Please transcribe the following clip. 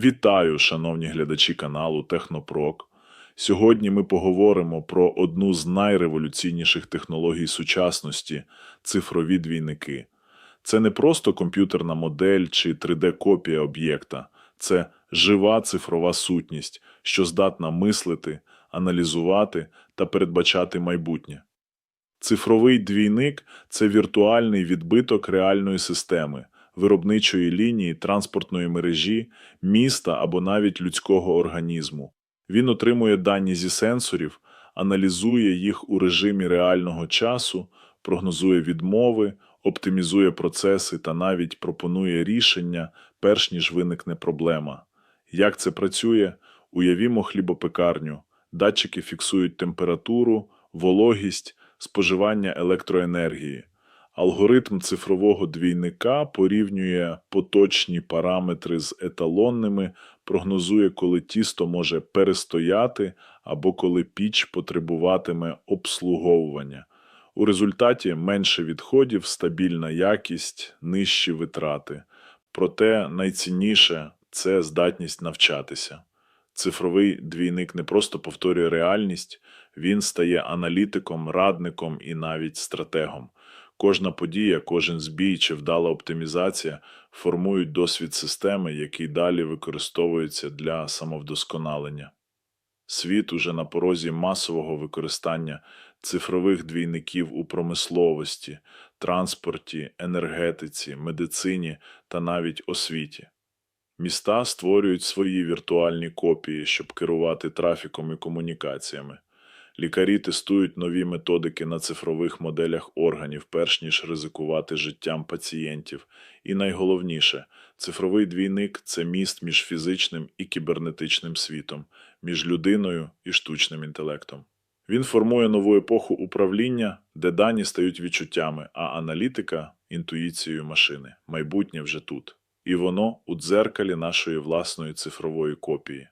Вітаю, шановні глядачі каналу Технопрок. Сьогодні ми поговоримо про одну з найреволюційніших технологій сучасності цифрові двійники. Це не просто комп'ютерна модель чи 3D-копія об'єкта, це жива цифрова сутність, що здатна мислити, аналізувати та передбачати майбутнє. Цифровий двійник це віртуальний відбиток реальної системи, виробничої лінії, транспортної мережі, міста або навіть людського організму. Він отримує дані зі сенсорів, аналізує їх у режимі реального часу, прогнозує відмови, оптимізує процеси та навіть пропонує рішення, перш ніж виникне проблема. Як це працює? Уявімо хлібопекарню. Датчики фіксують температуру, вологість, споживання електроенергії. Алгоритм цифрового двійника порівнює поточні параметри з еталонними, прогнозує, коли тісто може перестояти або коли піч потребуватиме обслуговування. У результаті менше відходів, стабільна якість, нижчі витрати. Проте найцінніше це здатність навчатися. Цифровий двійник не просто повторює реальність, він стає аналітиком, радником і навіть стратегом. Кожна подія, кожен збій чи вдала оптимізація формують досвід системи, який далі використовується для самовдосконалення. Світ уже на порозі масового використання цифрових двійників у промисловості, транспорті, енергетиці, медицині та навіть освіті. Міста створюють свої віртуальні копії, щоб керувати трафіком і комунікаціями. Лікарі тестують нові методики на цифрових моделях органів, перш ніж ризикувати життям пацієнтів. І найголовніше, цифровий двійник це міст між фізичним і кібернетичним світом, між людиною і штучним інтелектом. Він формує нову епоху управління, де дані стають відчуттями, а аналітика інтуїцією машини. Майбутнє вже тут. І воно у дзеркалі нашої власної цифрової копії.